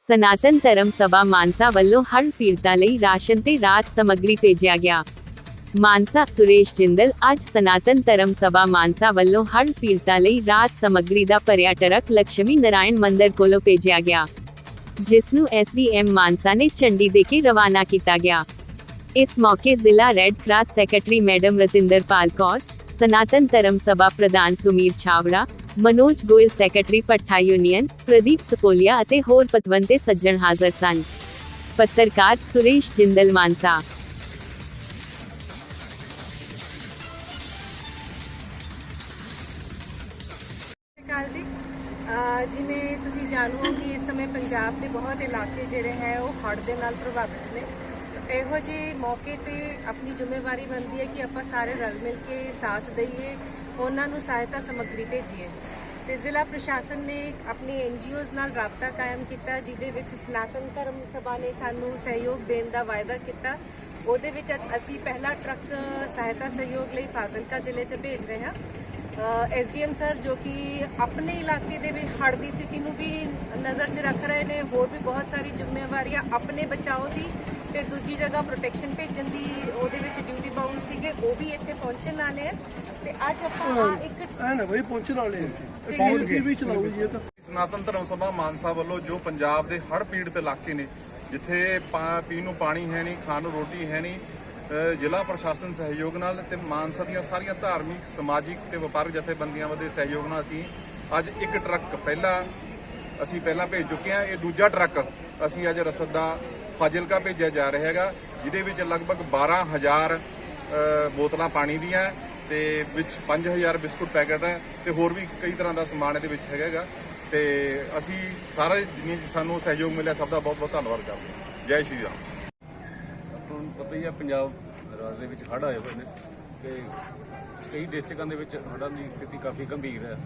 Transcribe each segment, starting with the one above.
ਸਨਾਤਨ ਧਰਮ ਸਭਾ ਮਾਨਸਾ ਵੱਲੋਂ ਹੜ੍ਹ ਪੀੜਤਾਂ ਲਈ ਰਾਸ਼ਨ ਤੇ ਰਾਹਤ ਸਮੱਗਰੀ ਭੇਜਿਆ ਗਿਆ ਮਾਨਸਾ ਸੁਰੇਸ਼ ਜਿੰਦਲ ਅੱਜ ਸਨਾਤਨ ਧਰਮ ਸਭਾ ਮਾਨਸਾ ਵੱਲੋਂ ਹੜ੍ਹ ਪੀੜਤਾਂ ਲਈ ਰਾਹਤ ਸਮੱਗਰੀ ਦਾ ਭਰਿਆ ਟਰੱਕ ਲక్ష్ਮੀ ਨਾਰਾਇਣ ਮੰਦਿਰ ਕੋਲੋਂ ਭੇਜਿਆ ਗਿਆ ਜਿਸ ਨੂੰ ਐਸਡੀਐਮ ਮਾਨਸਾ ਨੇ ਝੰਡੀ ਦੇ ਕੇ ਰਵਾਨਾ ਕੀਤਾ ਗਿਆ ਇਸ ਮੌਕੇ ਜ਼ਿਲ੍ਹਾ red cross secretary madam Ratinderpal Kaur Sanatan Dharam Sabha ਪ੍ਰਧਾਨ ਸੁਮੀਰ ਛਾਵੜਾ ਮਨੋਜ ਗੋਇਲ ਸੈਕਟਰੀ ਪੱਠਾ ਯੂਨੀਅਨ ਪ੍ਰਦੀਪ ਸਪੋਲੀਆ ਅਤੇ ਹੋਰ ਪਤਵੰਤੇ ਸੱਜਣ ਹਾਜ਼ਰ ਸਨ ਪੱਤਰਕਾਰ ਸੁਰੇਸ਼ ਜਿੰਦਲ ਮਾਨਸਾ ਸਤਿ ਸ਼੍ਰੀ ਅਕਾਲ ਜੀ ਅਹ ਜਿਵੇਂ ਤੁਸੀਂ ਜਾਣੂ ਹੋ ਕਿ ਇਸ ਸਮੇਂ ਪੰਜਾਬ ਦੇ ਬਹੁਤ ਇਲਾਕੇ ਜਿਹੜੇ ਹੈ ਉਹ ਹੜ੍ਹ ਦੇ ਨਾਲ ਪ੍ਰਭਾਵਿਤ ਨੇ ਤਾਂ ਇਹੋ ਜਿਹੇ ਮੌਕੇ ਤੇ ਆਪਣੀ ਜ਼ਿੰਮੇਵਾਰੀ ਬਣਦੀ ਹੈ ਕਿ ਆਪਾਂ ਸਾਰੇ ਰਲ ਮਿਲ ਕੇ ਸਾਥ ਦਈਏ, ਉਹਨਾਂ ਨੂੰ ਸਹਾਇਤਾ ਸਮੱਗਰੀ ਭੇਜੀਏ। ਤੇ ਜ਼ਿਲ੍ਹਾ ਪ੍ਰਸ਼ਾਸਨ ਨੇ ਆਪਣੀ ਐਨਜੀਓਜ਼ ਨਾਲ ਰਾਬਤਾ ਕਾਇਮ ਕੀਤਾ, ਜਿਹਦੇ ਵਿੱਚ ਸਨਾਤਨ ਧਰਮ ਸਭਾ ਨੇ ਸਾਨੂੰ ਸਹਿਯੋਗ ਦੇਣ ਦਾ ਵਾਅਦਾ ਕੀਤਾ। ਉਹਦੇ ਵਿੱਚ ਅ- ਅਸੀਂ ਪਹਿਲਾ ਟਰੱਕ ਸਹਾਇਤਾ ਸਹਿਯੋਗ ਲਈ ਫਾਜ਼ਿਲਕਾ ਜ਼ਿਲ੍ਹੇ 'ਚ ਭੇਜ ਰਹੇ ਹਾਂ। ਐਸਡੀਐਮ ਸਰ ਜੋ ਕਿ ਆਪਣੇ ਇਲਾਕੇ ਦੇ ਵਿੱਚ ਹੜ੍ਹ ਦੀ ਸਥਿਤੀ ਨੂੰ ਵੀ ਨਜ਼ਰ 'ਚ ਰੱਖ ਰਹੇ ਨੇ ਹੋਰ ਵੀ ਬਹੁਤ ਸਾਰੀ ਜ਼ਿੰਮੇਵਾਰੀਆਂ ਆਪਣੇ ਬਚਾਓ ਦੀ ਤੇ ਦੂਜੀ ਜਗ੍ਹਾ ਪ੍ਰੋਟੈਕਸ਼ਨ ਭੇਜਣ ਦੀ ਉਹਦੇ ਵਿੱਚ ਡਿਊਟੀ ਬਾਉਂਡ ਸੀਗੇ ਉਹ ਵੀ ਇੱਥੇ ਪਹੁੰਚਣ ਵਾਲੇ ਆ। ਤੇ ਅੱਜ ਆਪਾਂ ਇੱਕ ਐ ਨਾ ਬਈ ਪਹੁੰਚਣ ਵਾਲੇ ਆ ਪਹੁੰਚ ਕੇ ਵੀ ਚਲਾਉ ਜੀ ਇਹ ਤਾਂ। ਸਨਾਤਨ ਧਰਮ ਸਭਾ ਮਾਨਸਾ ਵੱਲੋਂ ਜੋ ਪੰਜਾਬ ਦੇ ਹੜ੍ਹ ਪੀੜਤ ਇਲਾਕੇ ਨੇ ਜਿੱਥੇ ਪੀਣ ਨੂੰ ਪਾਣੀ ਹੈ ਨਹੀਂ ਖਾਣ ਨੂੰ ਰੋਟੀ ਹੈ ਨਹੀਂ ਜ਼ਿਲ੍ਹਾ ਪ੍ਰਸ਼ਾਸਨ ਸਹਿਯੋਗ ਨਾਲ ਤੇ ਮਾਨਸਾ ਦੀਆਂ ਸਾਰੀਆਂ ਧਾਰਮਿਕ ਸਮਾਜਿਕ ਤੇ ਵਪਾਰਕ ਜਥੇਬੰਦੀਆਂ ਦੇ ਸਹਿਯੋਗ ਨਾਲ ਅਸੀਂ ਅੱਜ ਇੱਕ ਟਰੱਕ ਪਹਿਲਾ ਅਸੀਂ ਪਹਿਲਾਂ ਭੇਜ ਚੁੱਕੇ ਹਾਂ। ਇਹ ਦੂਜਾ ਟਰੱਕ ਅਸੀਂ ਅੱਜ ਰਸਦ ਦਾ ਫਾਜ਼ਿਲਕਾ ਭੇਜਿਆ ਜਾ ਰਿਹਾ ਹੈਗਾ ਜਿਹਦੇ ਵਿੱਚ ਲਗਭਗ 12000 ਅ, ਬੋਤਲਾਂ ਪਾਣੀ ਦੀਆਂ ਹੈ ਤੇ ਵਿੱਚ 5000 ਬਿਸਕੁਟ ਪੈਕਟ ਹੈ ਤੇ ਹੋਰ ਵੀ ਕਈ ਤਰ੍ਹਾਂ ਦਾ ਸਮਾਨ ਇਹਦੇ ਵਿੱਚ ਹੈਗਾ ਹੈਗਾ। ਤੇ ਅਸੀਂ ਸਾਰੇ ਜਿੰਨੇ ਸਾਨੂੰ ਸਹਿਯੋਗ ਮਿਲਿਆ ਸਭ ਦਾ ਬਹੁਤ ਬਹੁਤ ਧੰਨਵਾਦ ਕਰਦੇ ਹਾਂ। ਜੈ ਸ਼੍ਰੀ ਰਾਮ। ਪਤਾ ਹੀ ਆ ਪੰਜਾਬ ਰਾਜ ਦੇ ਵਿੱਚ ਹੜ੍ਹ ਆਏ ਹੋਏ ਨੇ ਤੇ ਕਈ ਡਿਸਟ੍ਰਿਕਾਂ ਦੇ ਵਿੱਚ ਹੜ੍ਹਾਂ ਦੀ ਸਥਿਤੀ ਕਾਫੀ ਗੰਭੀਰ ਹੈ।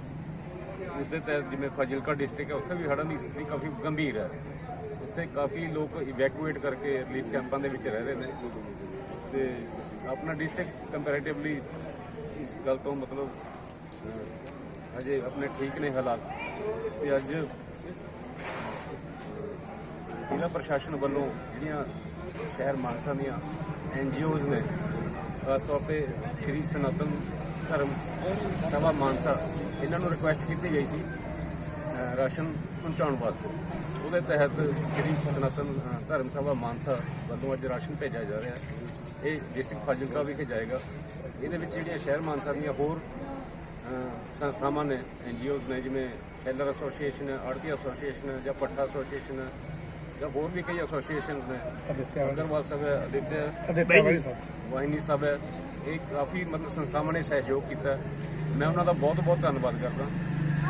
ਉਸ ਦੇ ਤਹਿਤ ਜਿਵੇਂ ਫਾਜ਼ਿਲਕਾ ਡਿਸਟ੍ਰਿਕਟ ਹੈ ਉੱਥੇ ਵੀ ਹੜ੍ਹਾਂ ਦੀ ਸਥਿਤੀ ਕਾਫੀ ਗੰਭੀਰ ਹੈ। ਉੱਥੇ ਕਾਫੀ ਲੋਕ ਇਵੈਕੂਏਟ ਕਰਕੇ ਰਿਲੀਫ ਕੈਂਪਾਂ ਦੇ ਵਿੱਚ ਰਹਿ ਰਹੇ ਨੇ ਤੇ ਆਪਣਾ ਡਿਸਟ੍ਰਿਕਟ ਕੰਪੈਰੀਟਿਵਲੀ ਇਸ ਗੱਲ ਤੋਂ ਮਤਲਬ ਅਹ, ਹਜੇ ਆਪਣੇ ਠੀਕ ਨੇ ਹਾਲਾਤ। ਤੇ ਅੱਜ ਜ਼ਿਲ੍ਹਾ ਪ੍ਰਸ਼ਾਸਨ ਵੱਲੋਂ ਜਿਹੜੀਆਂ ਸ਼ਹਿਰ ਮਾਨਸਾ ਦੀਆਂ ਐਨਜੀਓਜ਼ ਨੇ, ਖਾਸ ਤੌਰ ਤੇ ਸ਼੍ਰੀ ਸਨਾਤਨ ਧਰਮ ਸਭਾ ਮਾਨਸਾ, ਇਹਨਾਂ ਨੂੰ ਰਿਕੁਐਸਟ ਕੀਤੀ ਗਈ ਸੀ ਰਾਸ਼ਨ ਪਹੁੰਚਾਉਣ ਵਾਸਤੇ। ਉਹਦੇ ਤਹਿਤ ਸ਼੍ਰੀ ਸਨਾਤਨ ਧਰਮ ਸਭਾ ਮਾਨਸਾ ਵੱਲੋਂ ਅੱਜ ਰਾਸ਼ਨ ਭੇਜਿਆ ਜਾ ਰਿਹਾ ਹੈ। ਇਹ ਡਿਸਟ੍ਰਿਕਟ ਫਾਜ਼ਿਲਕਾ ਵਿਖੇ ਜਾਏਗਾ। ਇਹਦੇ ਵਿੱਚ ਜਿਹੜੀਆਂ ਸ਼ਹਿਰ ਮਾਨਸਾ ਦੀਆਂ ਹੋਰ ਸੰਸਥਾਵਾਂ ਨੇ ਐਨਜੀਓਜ਼ ਨੇ ਜਿਵੇਂ ਸ਼ੈਲਰ ਐਸੋਸੀਏਸ਼ਨ ਆੜਤੀ ਐਸੋਸੀਏਸ਼ਨ ਹੈ ਜਾਂ ਪੱਠਾ ਐਸੋਸੀਏਸ਼ਨ ਹੈ ਜਾਂ ਹੋਰ ਵੀ ਕਈ ਐਸੋਸੀਏਸ਼ਨਸ ਨੇ। ਅਗਰਵਾਲ ਸਾਹਿਬ ਹੈ ਅਦਿੱਤਿਆ। ਵਾਹਿਨੀ ਸਾਹਿਬ ਹੈ। ਇਹ ਕਾਫੀ ਮਤਲਬ ਸੰਸਥਾਵਾਂ ਨੇ ਸਹਿਯੋਗ ਕੀਤਾ ਮੈਂ ਉਹਨਾਂ ਦਾ ਬਹੁਤ ਬਹੁਤ ਧੰਨਵਾਦ ਕਰਦਾ।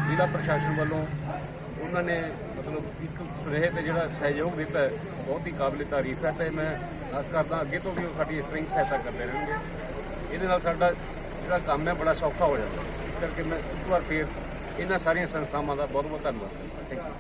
ਜ਼ਿਲ੍ਹਾ ਪ੍ਰਸ਼ਾਸਨ ਵੱਲੋਂ ਉਹਨਾਂ ਨੇ ਮਤਲਬ ਇੱਕ ਸੁਨੇਹੇ ਤੇ ਜਿਹੜਾ ਸਹਿਯੋਗ ਦਿੱਤਾ ਬਹੁਤ ਹੀ ਕਾਬਿਲ ਤਾਰੀਫ ਹੈ ਤੇ ਮੈਂ ਆਸ ਕਰਦਾ ਅੱਗੇ ਤੋਂ ਵੀ ਉਹ ਸਾਡੀ ਇਸ ਤਰ੍ਹਾਂ ਸਹਾਇਤਾ ਕਰਦੇ ਰਹਿਣਗੇ। ਇਹਦੇ ਨਾਲ ਸਾਡਾ ਜਿਹੜਾ ਕੰਮ ਹੈ ਬੜਾ ਸੌਖਾ ਹੋ ਜਾਂਦਾ। ਇਸ ਕਰਕੇ ਮੈਂ ਇੱਕ ਵਾਰ ਫੇਰ ਇਹਨਾਂ ਸਾਰੀਆਂ ਸੰਸਥਾਵਾਂ ਦਾ ਬਹੁਤ ਬਹੁਤ ਧੰਨਵਾਦ ਕਰਦਾ। Thank you